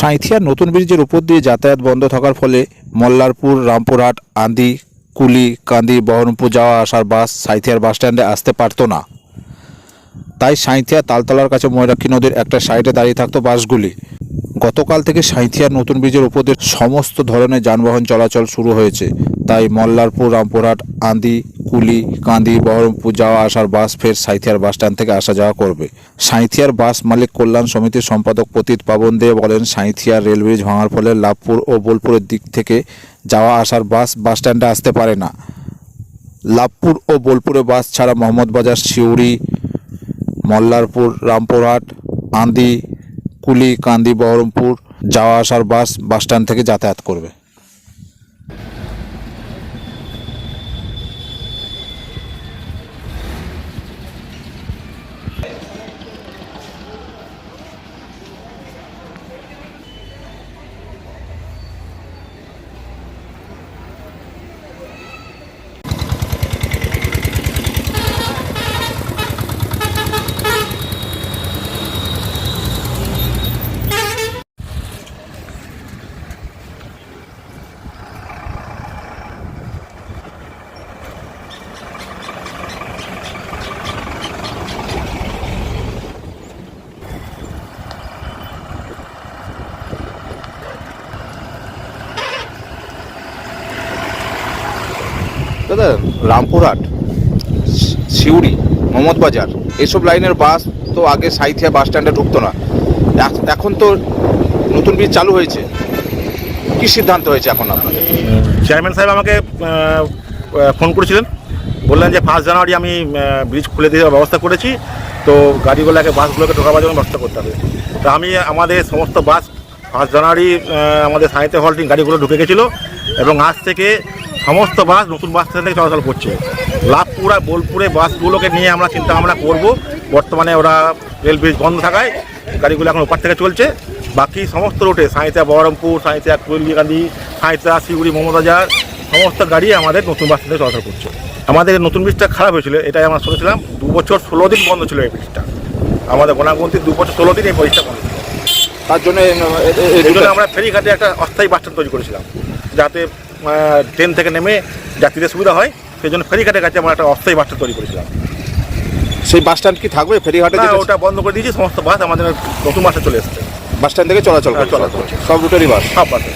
সাঁইথিয়ার নতুন ব্রিজের উপর দিয়ে যাতায়াত বন্ধ থাকার ফলে মল্লারপুর, রামপুরহাট, আন্দি, কুলি, কান্দি, বহরমপুর যাওয়া আসার বাস সাঁথিয়ার বাস স্ট্যান্ডে আসতে পারতো না। তাই সাঁথিয়া তালতলার কাছে ময়রাক্ষী নদীর একটা সাইডে দাঁড়িয়ে থাকতো বাসগুলি। গতকাল থেকে সাঁথিয়ার নতুন ব্রিজের উপর দিয়ে সমস্ত ধরনের যানবাহন চলাচল শুরু হয়েছে। তাই মল্লারপুর, রামপুরহাট, আন্দি, কুলি, কান্দি, বহরমপুর যাওয়া আসার বাস ফের সাঁইথিয়ার বাস স্ট্যান্ড থেকে আসা যাওয়া করবে। সাঁইথিয়ার বাস মালিক কল্যাণ সমিতির সম্পাদক পতিত পাবন দে বলেন সাঁইথিয়ার রেলব্রিজ ভাঙার ফলে লাভপুর ও বোলপুরের দিক থেকে যাওয়া আসার বাস বাস স্ট্যান্ডে আসতে পারে না। লাভপুর ও বোলপুরে বাস ছাড়া মোহাম্মদবাজার সিউড়ি মল্লারপুর, রামপুরহাট, আন্দি, কুলি, কান্দি, বহরমপুর যাওয়া আসার বাস বাস স্ট্যান্ড থেকে যাতায়াত করবে। দাদা, রামপুরহাট, সিউড়ি, মোহাম্মদবাজার, এসব লাইনের বাস তো আগে সাইথিয়া বাস স্ট্যান্ডে ঢুকতো না। এখন তো নতুন ব্রিজ চালু হয়েছে। কি সিদ্ধান্ত হয়েছে এখন আপনাদের? চেয়ারম্যান সাহেব আমাকে ফোন করেছিলেন। বললেন যে ফার্স্ট জানুয়ারি আমি ব্রিজ খুলে দেওয়ার ব্যবস্থা করেছি। তো গাড়িগুলোকে বাসগুলোকে ঢোকাবার জন্য ব্যবস্থা করতে হবে। তো আমি আমাদের সমস্ত বাস ফার্স্ট জানুয়ারি আমাদের সাহিত্য হল্টিং গাড়িগুলো ঢুকে গেছিল এবং আজ থেকে সমস্ত বাস নতুন বাস স্ট্যান্ড থেকে চলাচল করছে। লাভপুর আর বোলপুরে বাসগুলোকে নিয়ে আমরা চিন্তা ভাবনা করব। বর্তমানে ওরা রেল ব্রিজ বন্ধ থাকায় গাড়িগুলো এখন ওপার থেকে চলছে। বাকি সমস্ত রুটে সাঁইতা বহরমপুর সাঁইতা কুলগিকান্দি সাঁইতা শিউড়ি মমতাজার সমস্ত গাড়ি আমাদের নতুন বাস স্ট্যান্ডে চলাচল করছে। আমাদের নতুন ব্রিজটা খারাপ হয়েছিল এটাই আমরা শুনেছিলাম। দু বছর ষোলো দিন বন্ধ ছিল এই ব্রিজটা। আমাদের গোনাগুন্তি দু বছর ষোলো দিন এই ব্রিজটা বন্ধ ছিল। তার জন্য আমরা ফেরিঘাটে একটা অস্থায়ী বাস স্ট্যান্ড তৈরি করেছিলাম। যাতে ট্রেন থেকে নেমে যাত্রীদের সুবিধা হয় সেই জন্য ফেরিঘাটের কাছে আমরা একটা অস্থায়ী বাসটা তৈরি করেছিলাম। সেই বাস স্ট্যান্ড কি থাকবে? ফেরিঘাটে ওটা বন্ধ করে দিয়েছি সমস্ত বাস আমাদের নতুন বাসে চলে এসছে। বাস স্ট্যান্ড থেকে চলাচল হ্যাঁ, চলাচল সব রুটেরই বাস সব বাসে